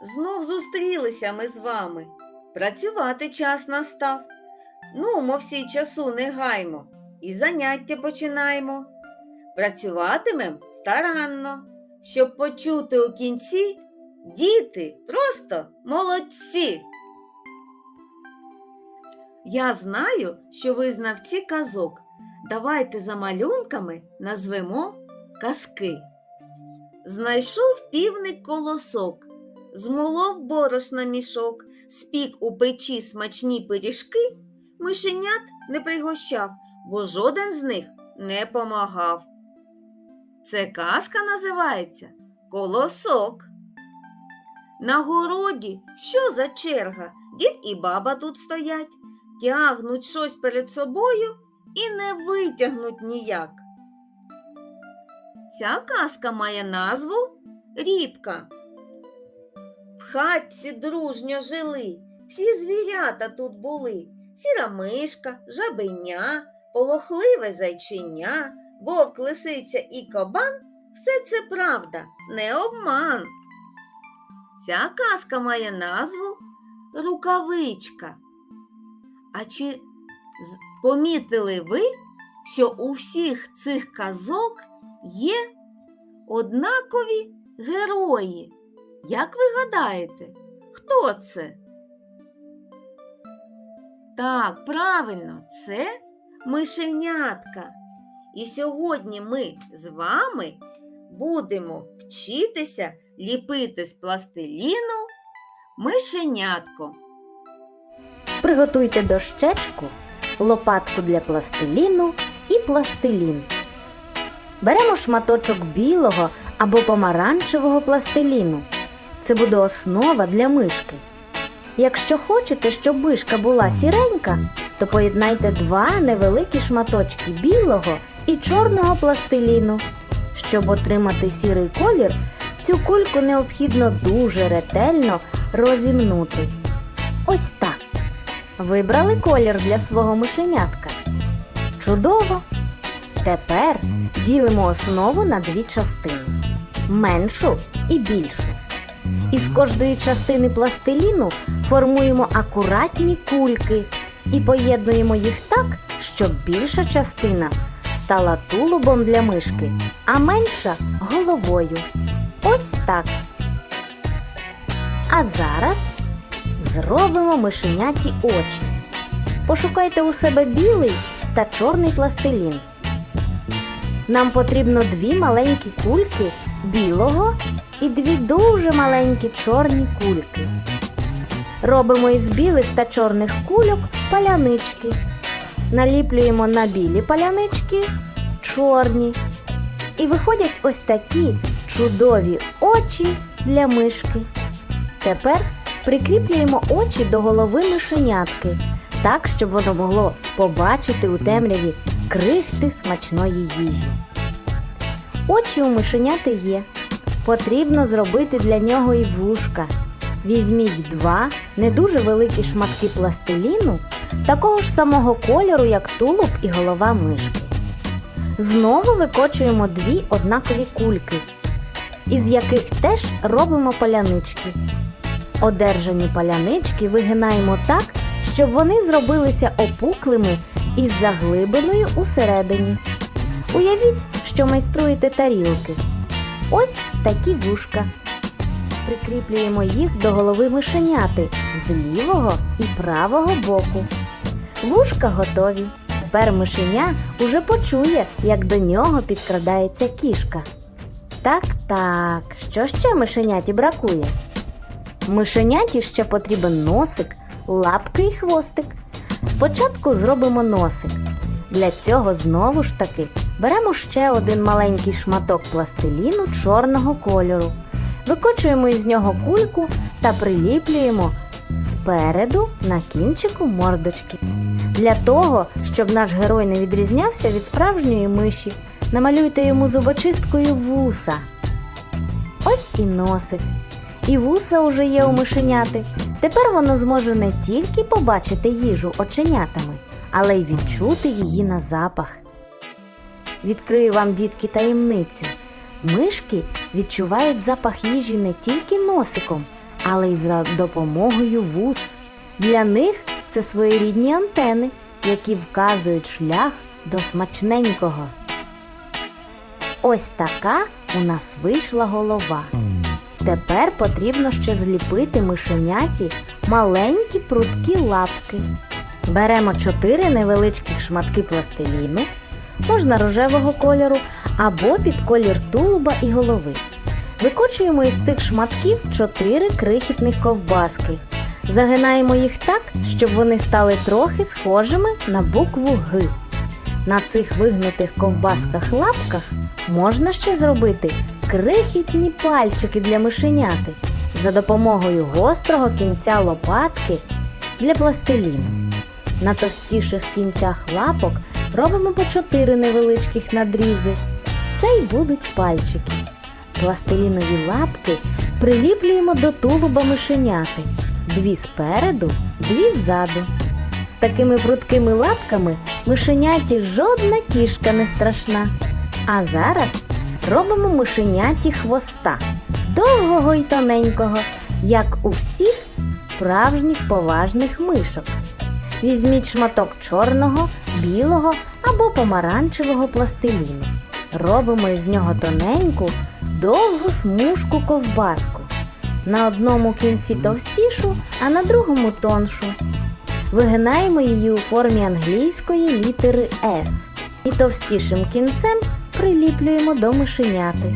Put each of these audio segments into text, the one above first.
Знов зустрілися ми з вами. Працювати час настав. Ну, мо всі часу не гаймо, і заняття починаємо. Працюватимем старанно, щоб почути у кінці діти просто молодці. Я знаю, що ви знавці казок. Давайте за малюнками назвемо казки. Знайшов півник колосок, змолов борошна мішок, спік у печі смачні пиріжки, мишенят не пригощав, бо жоден з них не помагав. Це казка називається Колосок. На городі що за черга? Дід і баба тут стоять, тягнуть щось перед собою і не витягнуть ніяк. Ця казка має назву Рібка. Хатці дружньо жили, всі звірята тут були. Сіра мишка, жабеня, полохливе зайчиня, вовк, лисиця і кабан все це правда, не обман. Ця казка має назву Рукавичка. А чи помітили ви, що у всіх цих казок є однакові герої? Як ви гадаєте, хто це? Так, правильно, це мишенятка. І сьогодні ми з вами будемо вчитися ліпити з пластиліну мишенятко. Приготуйте дощечку, лопатку для пластиліну і пластилін. Беремо шматочок білого або помаранчевого пластиліну. Це буде основа для мишки. Якщо хочете, щоб мишка була сіренька, то поєднайте два невеликі шматочки білого і чорного пластиліну. Щоб отримати сірий колір, цю кульку необхідно дуже ретельно розімнути. Ось так. Вибрали колір для свого мишенятка. Чудово! Тепер ділимо основу на дві частини меншу і більшу. Із кожної частини пластиліну формуємо акуратні кульки і поєднуємо їх так, щоб більша частина стала тулубом для мишки, а менша головою. Ось так. А зараз Зробимо мишеняті очі. Пошукайте у себе білий та чорний пластилін. Нам потрібно дві маленькі кульки білого і дві дуже маленькі чорні кульки. Робимо із білих та чорних кульок палянички. Наліплюємо на білі палянички чорні. І виходять ось такі чудові очі для мишки. Тепер прикріплюємо очі до голови мишенятки, так, щоб воно могло побачити у темряві крихти смачної їжі. Очі у мишеняти є. Потрібно зробити для нього і вушка. Візьміть два не дуже великі шматки пластиліну, такого ж самого кольору, як тулуб і голова мишки. Знову викочуємо дві однакові кульки, із яких теж робимо палянички. Одержані палянички вигинаємо так, щоб вони зробилися опуклими із заглибиною усередині. Уявіть, що майструєте тарілки. Ось такі вушка. Прикріплюємо їх до голови мишеняти з лівого і правого боку. Вушка готові. Тепер мишеня уже почує, як до нього підкрадається кішка. Так, так, що ще мишеняті бракує? Мишеняті ще потрібен носик, лапки і хвостик. Спочатку зробимо носик. Для цього знову ж таки беремо ще один маленький шматок пластиліну чорного кольору, викочуємо із нього кульку та приліплюємо спереду на кінчику мордочки. Для того, щоб наш герой не відрізнявся від справжньої миші, намалюйте йому зубочисткою вуса. Ось і носик. І вуса уже є у мишеняти. Тепер воно зможе не тільки побачити їжу оченятами, але й відчути її на запах. Відкрию вам, дітки, таємницю. Мишки відчувають запах їжі не тільки носиком, але й за допомогою вуз. Для них це своєрідні антени, які вказують шлях до смачненького. Ось така у нас вийшла голова. Тепер потрібно ще зліпити мишеняті маленькі прудкі лапки. Беремо чотири невеличких шматки пластиліну, можна рожевого кольору або під колір тулуба і голови. Викочуємо із цих шматків чотири крихітних ковбаски. Загинаємо їх так, щоб вони стали трохи схожими на букву Г. На цих вигнутих ковбасках-лапках можна ще зробити крихітні пальчики для мишеняти за допомогою гострого кінця лопатки для пластиліну. На товстіших кінцях лапок робимо по чотири невеличких надрізи. Це й будуть пальчики. Пластилінові лапки приліплюємо до тулуба мишеняти. Дві спереду, дві ззаду. З такими прудкими лапками мишеняті жодна кішка не страшна. А зараз робимо мишеняті хвоста, довгого й тоненького, як у всіх справжніх поважних мишок. Візьміть шматок чорного, білого або помаранчевого пластиліну. Робимо із нього тоненьку, довгу смужку ковбаску. На одному кінці товстішу, а на другому тоншу. Вигинаємо її у формі англійської літери S і товстішим кінцем приліплюємо до мишеняти.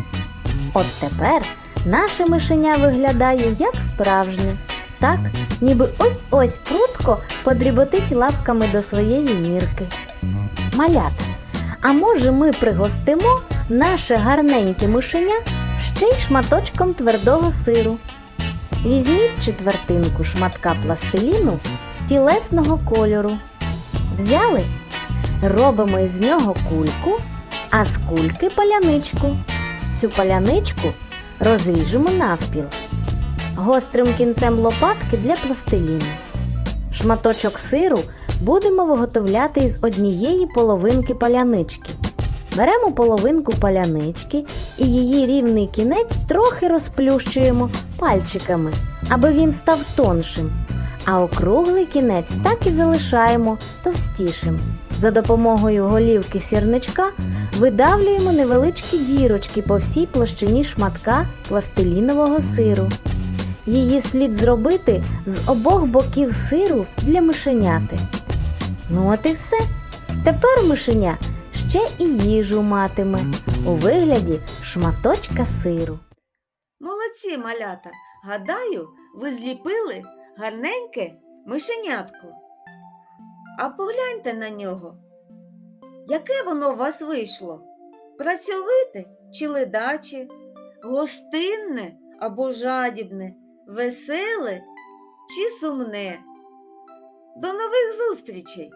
От тепер наше мишеня виглядає як справжнє, так, ніби ось-ось прутко подріботить лапками до своєї мірки. Малята, а може ми пригостимо наше гарненьке мишеня ще й шматочком твердого сиру. Візьміть четвертинку шматка пластиліну тілесного кольору. Взяли, робимо із нього кульку, а з кульки паляничку. Цю паляничку розріжемо навпіл. Гострим кінцем лопатки для пластиліну. Шматочок сиру будемо виготовляти із однієї половинки палянички. Беремо половинку палянички і її рівний кінець трохи розплющуємо пальчиками, аби він став тоншим. А округлий кінець так і залишаємо товстішим. За допомогою голівки сірничка видавлюємо невеличкі дірочки по всій площині шматка пластилінового сиру. Її слід зробити з обох боків сиру для мишеняти. Ну от і все. Тепер мишеня ще і їжу матиме у вигляді шматочка сиру. Молодці, малята! Гадаю, ви зліпили гарненьке мишенятко. А погляньте на нього. Яке воно у вас вийшло? Працьовите чи ледаче, гостинне або жадібне, веселе чи сумне? До нових зустрічей!